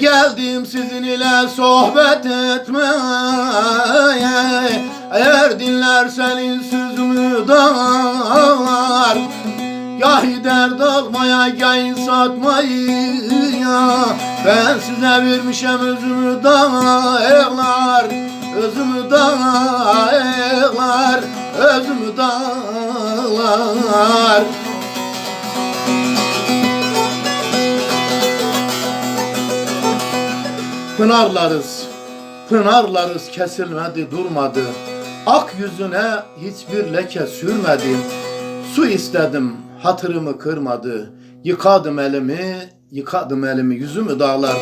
Geldim sizin ile sohbet etmeye. Eğer dinlerseniz sözümü dağlar Gahi dert almaya, gahi satmaya. Ben size vermişem özümü dağlar Özümü dağlar Pınarlarız, pınarlarız kesilmedi durmadı. Ak yüzüne hiçbir leke sürmedi. Su istedim, hatırımı kırmadı. Yıkadım elimi, yıkadım elimi, yüzümü dağlar.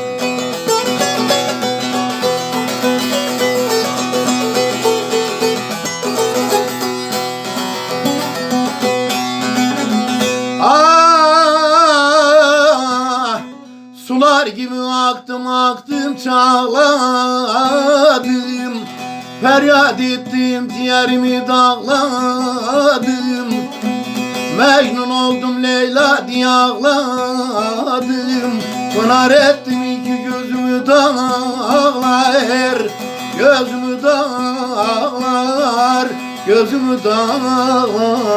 Sular gibi aktım aktım çağladım. Feryat ettim ciğerimi dağladım. Mecnun oldum Leyla diye ağladım. Pınar ettim iki gözümü dağlar. Gözümü dağlar Gözümü dağlar.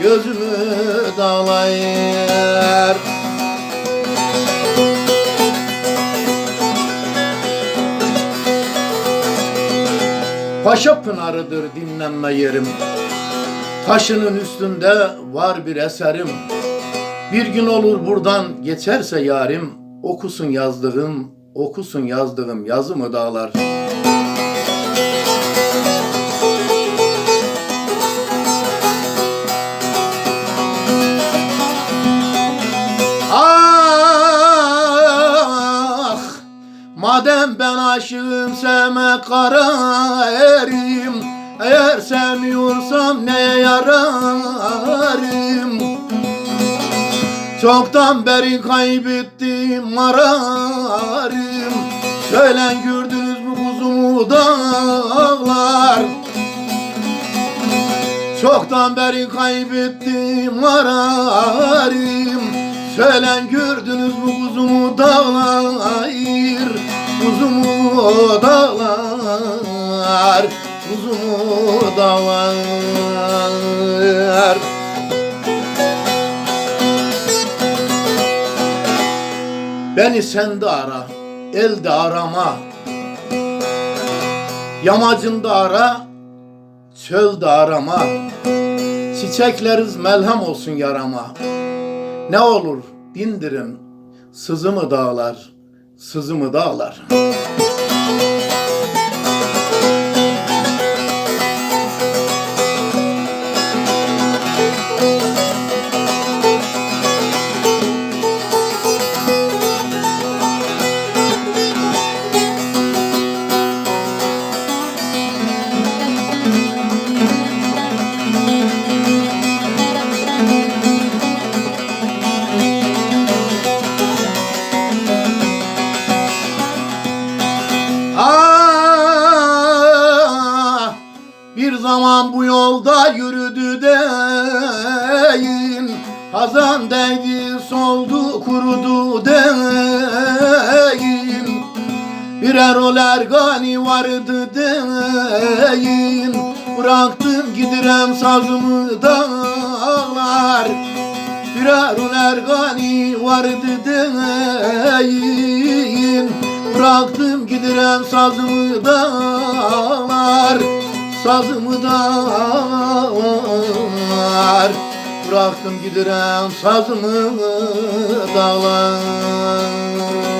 Gözümü dağlar Paşa Pınarı'dır dinlenme yerim. Taşının üstünde var bir eserim. Bir gün olur buradan geçerse yarim. Okusun yazdığım, okusun yazdığım yazımı dağlar aşığım sevme kara erim. Eğer sevmiyorsam neye yararım? Çoktan beri kaybettim ararım Söylen gördünüz mü kuzumu dağlar? Çoktan beri kaybettim ararım Söylen gördünüz mü kuzumu dağlar Kuzumu dağlar Kuzumu dağlar. Beni sen de ara, elde arama. Yamacında ara, çölde arama. Çiçekleriz melhem olsun yarama. Ne olur dindirin sızımı dağlar Sızımı dağlar Ah, zaman bu yolda yürüdü deyin. Hazan değdi soldu kurudu deyin. Birer oler gani vardı deyin. Bıraktım gidirem sazımı dağlar. Birer oler gani vardı deyin. Bıraktım gidirem sazımı dağlar Sazımı dağlar Bıraktım gidirem sazımı dağlar